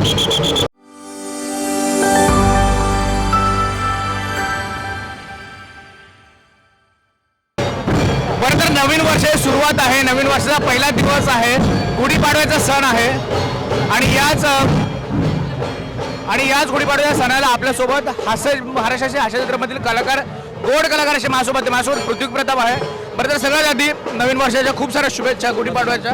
बरं तर नवीन वर्षाची सुरुवात आहे. नवीन वर्षाचा पहिला दिवस आहे. गुढीपाडव्याचा सण आहे. आणि याच आणि याच गुढीपाडव्याच्या सणाला आपल्यासोबत हास्य महाराष्ट्राचे हास्यचित्रमधील कलाकार गोड कलाकार असे माझ्यासोबत माझ्यासोबत पृथ्वी प्रताप आहे. बरं तर सगळ्यात आधी नवीन वर्षाच्या खूप साऱ्या शुभेच्छा गुढीपाडव्याच्या.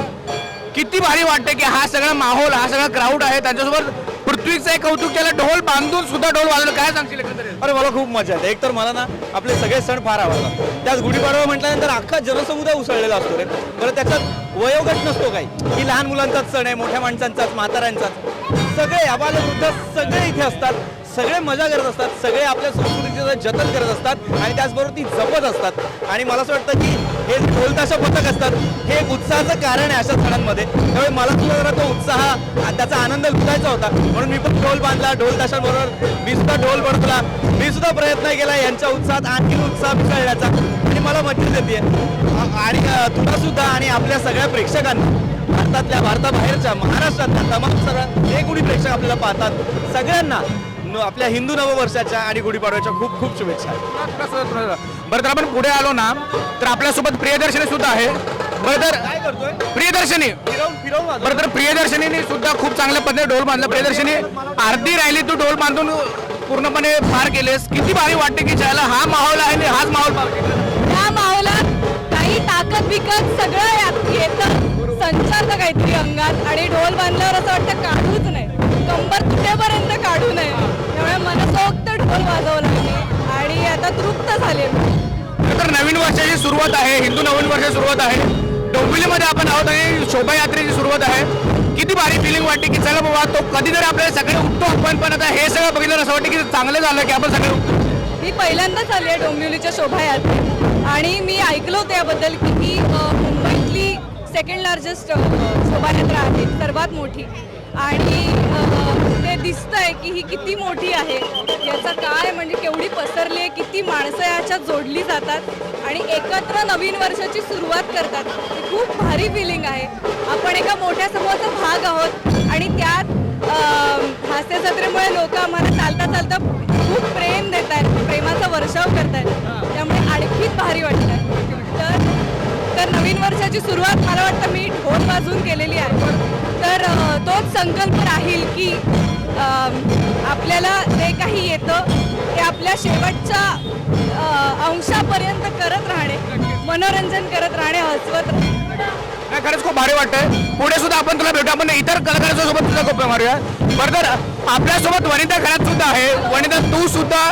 किती भारी वाटते की हा सगळा माहोल हा सगळा क्राऊड आहे. त्यांच्यासोबत पृथ्वीचं एक कौतुक केलं. ढोल बांधून सुद्धा ढोल वाजवलं. काय सांगशील एकंदरीत? अरे मला खूप मजा येते. एक तर मला ना आपले सगळे सण फार आवडतात. त्यात गुढीपाडवा म्हटल्यानंतर अख्खा जनसमुदाय उसळलेला असतो रे. बरं त्याच्यात वयोगट नसतो काही. की लहान मुलांचाच सण आहे मोठ्या माणसांचाच म्हाताऱ्यांचाच. सगळे आबालवृद्ध सगळे इथे असतात. सगळे मजा करत असतात सगळे आपल्या संस्कृतीचं जतन करत असतात आणि त्याचबरोबर ती जपत असतात. आणि मला असं वाटतं की हे ढोलताशा पथक असतात हे एक उत्साहाचं कारण आहे अशा सणांमध्ये. त्यामुळे मला सुद्धा जरा तो उत्साह त्याचा आनंद लुटायचा होता. म्हणून मी पण ढोल बांधला ढोलताशांबरोबर मी सुद्धा ढोल बनवला मी सुद्धा प्रयत्न केला यांच्या उत्साहात आणखी उत्साह मिसळण्याचा. आणि मला मज्जा येते आणि तुला सुद्धा आणि आपल्या सगळ्या प्रेक्षकांना भारतातल्या भारताबाहेरच्या महाराष्ट्रातल्या तमाम सगळ्या जे कोणी प्रेक्षक आपल्याला पाहतात सगळ्यांना आपल्या हिंदू नववर्षाच्या आणि गुढीपाडव्याच्या खूप खूप शुभेच्छा बरं तर आपण पुढे आलो ना. तर आपल्यासोबत प्रियदर्शनी सुद्धा आहे. बरं तर काय करतोय? प्रियदर्शनी. फिरवून फिरवून वाजव. बरं तर प्रियदर्शनीने सुद्धा खूप चांगल्या पद्धतीने ढोल बांधला प्रियदर्शनी अर्धी राहिली तू ढोल बांधून पूर्णपणे पार केलेस. किती भारी वाटते की ज्याला हा माहोल आहे आणि हाच माहोल पार केला. या माहोलात काही ताकद बिकत सगळं यात येतं. संचारतं काहीतरी अंगात. आणि ढोल बांधल्यावर असं वाटतं काढूच नाही. कंबर तुटेपर्यंत काढू नये. त्यामुळे मनसोक्त ढोल वाजवला मी आणि आता तृप्त झाले. तर नवीन वर्षाची सुरुवात आहे. हिंदू नवीन वर्षाची सुरुवात आहे. डोंबिवलीमध्ये आपण आहोत आणि शोभायात्रेची सुरुवात आहे. किती भारी फिलिंग वाटते की चला बाबा तो कधीतरी आपल्याला सगळे उठतो आपण पण आता हे सगळं बघितलं असं वाटतं की चांगलं झालं की आपण सगळे उठतो. मी पहिल्यांदाच आली आहे डोंबिवलीच्या शोभायात्रेत आणि मी ऐकलं होतं याबद्दल की ही मुंबईतली सेकंड लार्जेस्ट शोभायात्रा आहे. सर्वात मोठी. आणि अ, ते दिसतंय की ही किती मोठी आहे. याचा काय म्हणजे केवढी पसरली आहे किती माणसं याच्यात जोडली जातात आणि एकत्र नवीन वर्षाची सुरुवात करतात. ही खूप भारी फिलिंग आहे. आपण एका मोठ्या समूहाचा भाग आहोत आणि त्यात अ, हास्य जत्रेमुळे लोक आम्हाला चालता चालता खूप प्रेम देत आहेत प्रेमाचा वर्षाव करतायत. त्यामुळे आणखीच भारी वाटतं तर तर नवीन वर्षाची सुरुवात मला वाटतं मी ढोल वाजून केलेली आहे. तर तोच संकल्प राहील की आपल्याला जे काही येतं ते आपल्या शेवटच्या अंशापर्यंत करत राहणे मनोरंजन करत राहणे हसवत राहणे. नाही खरंच खूप भारी वाटतंय. पुढे सुद्धा आपण तुला भेटू आपण इतर कलाकारांच्या सोबत सुद्धा गप्पा मारूया. बरं तर आपल्यासोबत वनिता खरात सुद्धा आहे. वनिता तू सुद्धा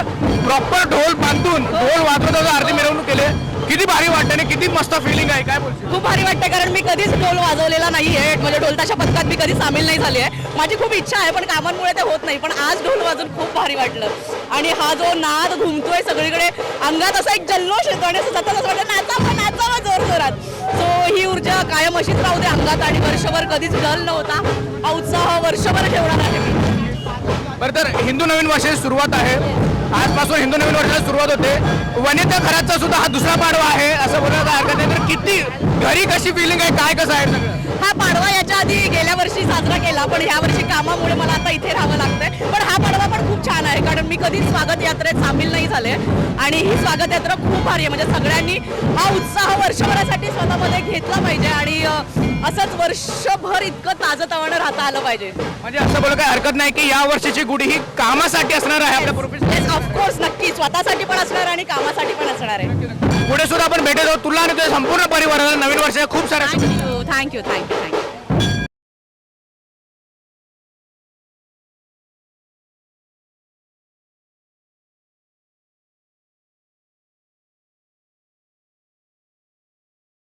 प्रॉपर ढोल बांधून ढोल वाजवत आरती मिरवणूक केले. किती भारी वाटत आणि किती मस्त फिलिंग आहे काय बोलशील? खूप भारी वाटतं कारण मी कधीच ढोल वाजवलेला नाही आहे म्हणजे ढोलताशा पथकात मी कधी सामील नाही झाली आहे माझी खूप इच्छा आहे पण कामांमुळे ते होत नाही. पण आज ढोल वाजून खूप भारी वाटलं. आणि हा जो नाद घुमतोय सगळीकडे अंगात असा एक जल्लोष येतो आणि असं सतत असं वाटतं नाचावं नाचावं जोर जोरात. सो ही ऊर्जा कायम अशीच राहू दे अंगात. आणि वर्षभर कधीच ढल नव्हता. हा उत्साह वर्षभर ठेवणार आहे बरं तर हिंदू नवीन वर्षाची सुरुवात आहे. आजपासून हिंदू नवीन वर्षाला सुरुवात होते. वनिता घराचा सुद्धा हा दुसरा पाडवा आहे असं बोलायला काय हरकत नाही तर किती घरी कशी फिलिंग आहे? काय कसं आहे सगळं? हा पाडवा याच्या आधी गेल्या वर्षी साजरा केला पण ह्या वर्षी कामामुळे मला आता इथे मी कधीच स्वागत यात्रेत सामील नाही झाले. आणि ही स्वागत यात्रा खूप भारी आहे. म्हणजे सगळ्यांनी हा उत्साह वर्षभरासाठी स्वतःमध्ये घेतला पाहिजे आणि असंच वर्षभर इतकं ताजं तवानं राहता आलं पाहिजे. म्हणजे असं बोला काही हरकत नाही की या वर्षीची गुढी ही कामासाठी असणार आहे आपल्या प्रोफेशन ऑफकोर्स नक्की. स्वतःसाठी पण असणार आणि कामासाठी पण असणार आहे. पुढे सुद्धा आपण भेटत आहोत. तुला आणि तुझ्या संपूर्ण परिवाराला नवीन वर्षाच्या खूप साऱ्या. Thank you thank you thank you thank you